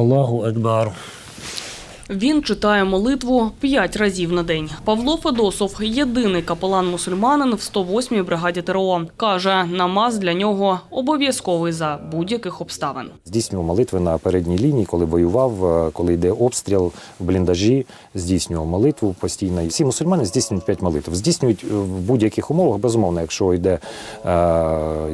الله أكبر. Він читає молитву п'ять разів на день. Павло Федосов єдиний капелан-мусульманин в 108-й бригаді ТРО. Каже, намаз для нього обов'язковий за будь-яких обставин. Здійснював молитви на передній лінії, коли воював, е, коли йде обстріл в бліндажі, здійснював молитву постійно. Всі мусульмани здійснюють п'ять молитв. Здійснюють е, в будь-яких умовах, безумовно, якщо йде е,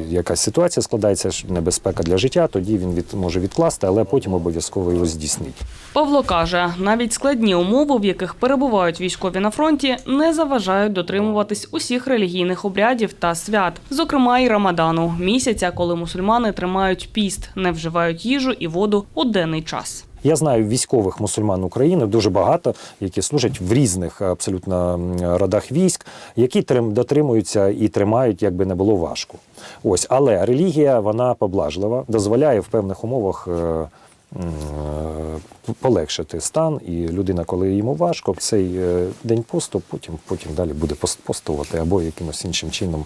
якась ситуація, складається небезпека для життя, тоді він від, може відкласти, але потім обов'язково його здійснить. Павло каже, навіть складні умови, в яких перебувають військові на фронті, не заважають дотримуватись усіх релігійних обрядів та свят, зокрема і Рамадану, місяця, коли мусульмани тримають піст, не вживають їжу і воду у денний час. Я знаю військових мусульман України дуже багато, які служать в різних абсолютно родах військ, які трим- дотримуються і тримають, як би не було важко. Ось, але релігія вона поблажлива, дозволяє в певних умовах. Е, Полегшити стан, і людина, коли йому важко, цей е, день посту, потім, потім далі буде постувати або якимось іншим чином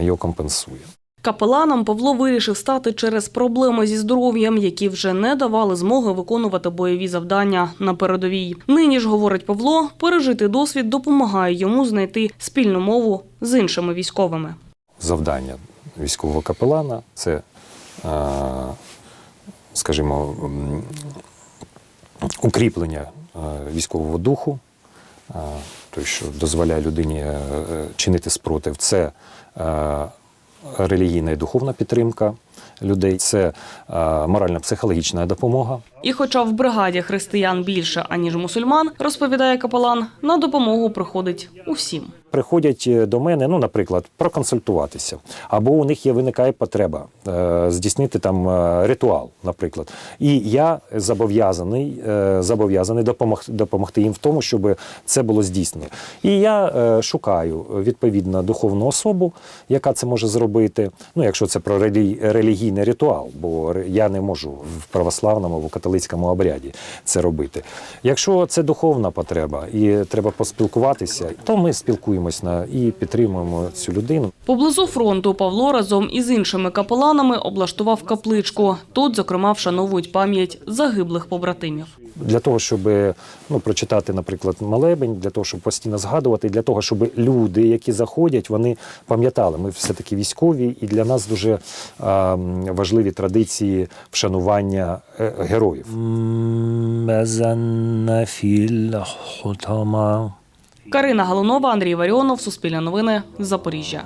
його компенсує. Капеланом Павло вирішив стати через проблеми зі здоров'ям, які вже не давали змоги виконувати бойові завдання на передовій. Нині ж говорить Павло, пережити досвід допомагає йому знайти спільну мову з іншими військовими. завдання військового капелана це, е, скажімо, укріплення е, військового духу, то той, що дозволяє людині е, чинити спротив. Це е, релігійна і духовна підтримка людей, це моральна морально-психологічна допомога. І хоча в бригаді християн більше, аніж мусульман, розповідає капелан, на допомогу приходить усім. приходять е, до мене, ну, наприклад, проконсультуватися, або у них є виникає потреба е, здійснити там е, ритуал, наприклад. І я зобов'язаний, е, зобов'язаний допомогти, допомогти їм в тому, щоб це було здійснено. І я е, шукаю відповідно духовну особу, яка це може зробити. Ну, якщо це про релі- релігійний ритуал, бо я не можу в православному або католицькому обряді це робити. Якщо це духовна потреба і треба поспілкуватися, то ми спілкуємось на і підтримуємо цю людину. Поблизу фронту Павло разом із іншими капеланами облаштував капличку. Тут, зокрема, вшановують пам'ять загиблих побратимів. Для того, щоб ну, прочитати, наприклад, молебень, для того, щоб постійно згадувати, для того, щоб люди, які заходять, вони пам'ятали, ми все-таки військові, і для нас дуже важливі традиції вшанування е, героїв. Карина Галунова, Андрій Варіонов, Суспільне новини, Запоріжжя.